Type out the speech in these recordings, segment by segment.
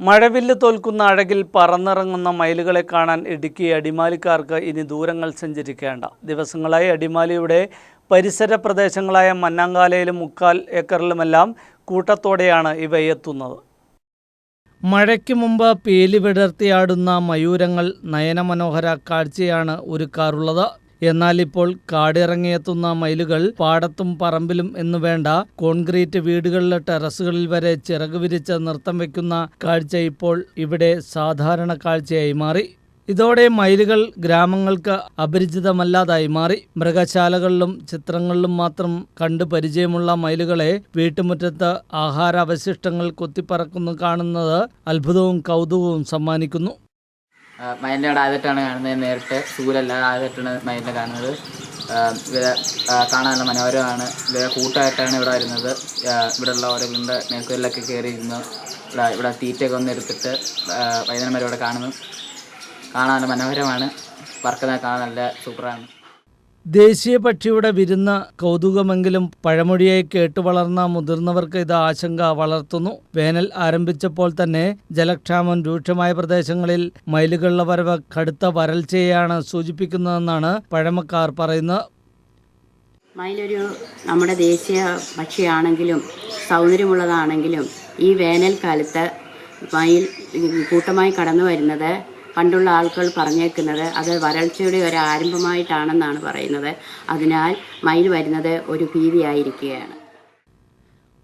മഴവില്ല് തോൽക്കുന്ന അഴകിൽ പറന്നിറങ്ങുന്ന മയിലുകളെ കാണാൻ ഇടുക്കി അടിമാലിക്കാർക്ക് ഇനി ദൂരങ്ങൾ സഞ്ചരിക്കേണ്ട. ദിവസങ്ങളായി അടിമാലിയുടെ പരിസര പ്രദേശങ്ങളായ മന്നാങ്കാലയിലും മുക്കാൽ ഏക്കറിലുമെല്ലാം കൂട്ടത്തോടെയാണ് ഇവ എത്തുന്നത്. മഴയ്ക്ക് മുമ്പ് പേലി വിടർത്തിയാടുന്ന മയൂരങ്ങൾ നയനമനോഹര കാഴ്ചയാണ് ഒരുക്കാറുള്ളത് എന്നാൽ ഇപ്പോൾ കാടിറങ്ങിയെത്തുന്ന മയിലുകൾ പാടത്തും പറമ്പിലും എന്ന് വേണ്ട കോൺക്രീറ്റ് വീടുകളിലെ ടെറസുകളിൽ വരെ ചിറക് വിരിച്ച് നൃത്തം വയ്ക്കുന്ന കാഴ്ച ഇപ്പോൾ ഇവിടെ സാധാരണ കാഴ്ചയായി മാറി. ഇതോടെ മയിലുകൾ ഗ്രാമങ്ങൾക്ക് അപരിചിതമല്ലാതായി മാറി. മൃഗശാലകളിലും ചിത്രങ്ങളിലും മാത്രം കണ്ട് പരിചയമുള്ള മയിലുകളെ വീട്ടുമുറ്റത്ത് ആഹാരാവശിഷ്ടങ്ങൾ കൊത്തിപ്പറക്കുന്നു കാണുന്നത് അത്ഭുതവും കൗതുകവും സമ്മാനിക്കുന്നു. അവിടെ ആദ്യമായിട്ടാണ് കാണുന്നത്. നേരിട്ട് സൂര്യല്ല ആദ്യമായിട്ടാണ് മയിലിനെ കാണുന്നത്. ഇവരെ കാണാനുള്ള മനോഹരമാണ്. ഇവരെ കൂട്ടായിട്ടാണ് ഇവിടെ വരുന്നത്. ഇവിടെ ഇവിടെയുള്ള ഓരോ വീടിന്റെ മേൽക്കൂരിലൊക്കെ കയറി ഇരുന്നു ഇവിടെ ഇവിടെ തീറ്റയൊക്കെ ഒന്ന് എടുത്തിട്ട് വൈകുന്നേരം വരെ ഇവിടെ കാണുന്നു. കാണാൻ മനോഹരമാണ്. വർക്കുന്ന കാണാൻ നല്ല സൂപ്പറാണ്. ദേശീയ പക്ഷിയുടെ വിരുന്ന കൗതുകമെങ്കിലും പഴമൊഴിയായി കേട്ടു വളർന്ന മുതിർന്നവർക്ക് ഇത് ആശങ്ക വളർത്തുന്നു. വേനൽ ആരംഭിച്ചപ്പോൾ തന്നെ ജലക്ഷാമം രൂക്ഷമായ പ്രദേശങ്ങളിൽ മയിലുകളുടെ വരവ് കടുത്ത വരൾച്ചയാണ് സൂചിപ്പിക്കുന്നതെന്നാണ് പഴമക്കാർ പറയുന്നത്. മയിലൊരു നമ്മുടെ ദേശീയ പക്ഷിയാണെങ്കിലും സൗന്ദര്യമുള്ളതാണെങ്കിലും ഈ വേനൽക്കാലത്ത് മയിൽ കൂട്ടമായി കടന്നു വരുന്നത് പണ്ടുള്ള ആളുകൾ പറഞ്ഞേക്കുന്നത് അത് വരൾച്ചയുടെ ഒരു ആരംഭമായിട്ടാണെന്നാണ് പറയുന്നത്. അതിനാൽ മയിൽ വരുന്നത് ഒരു ഭീതിയായിരിക്കുകയാണ്.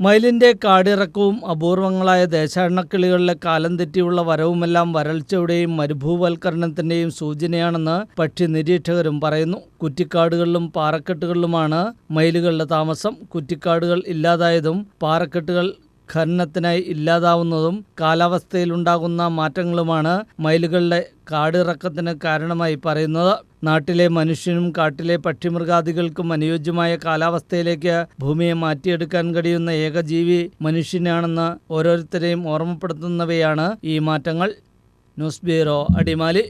മയിലിന്റെ കാടിറക്കവും അപൂർവങ്ങളായ ദേശാടനക്കിളികളിലെ കാലം തെറ്റിയുള്ള വരവുമെല്ലാം വരൾച്ചയുടെയും മരുഭൂവൽക്കരണത്തിന്റെയും സൂചനയാണെന്ന് പക്ഷി നിരീക്ഷകരും പറയുന്നു. കുറ്റിക്കാടുകളിലും പാറക്കെട്ടുകളിലുമാണ് മയിലുകളുടെ താമസം. കുറ്റിക്കാടുകൾ ഇല്ലാതായതും പാറക്കെട്ടുകൾ ഖനനത്തിനായി ഇല്ലാതാവുന്നതും കാലാവസ്ഥയിലുണ്ടാകുന്ന മാറ്റങ്ങളുമാണ് മയിലുകളുടെ കാടിറക്കത്തിന് കാരണമായി പറയുന്നത്. നാട്ടിലെ മനുഷ്യനും കാട്ടിലെ പക്ഷിമൃഗാദികൾക്കും അനുയോജ്യമായ കാലാവസ്ഥയിലേക്ക് ഭൂമിയെ മാറ്റിയെടുക്കാൻ കഴിയുന്ന ഏകജീവി മനുഷ്യനാണെന്ന് ഓരോരുത്തരെയും ഓർമ്മപ്പെടുത്തുന്നവയാണ് ഈ മാറ്റങ്ങൾ. News bureau Adimali.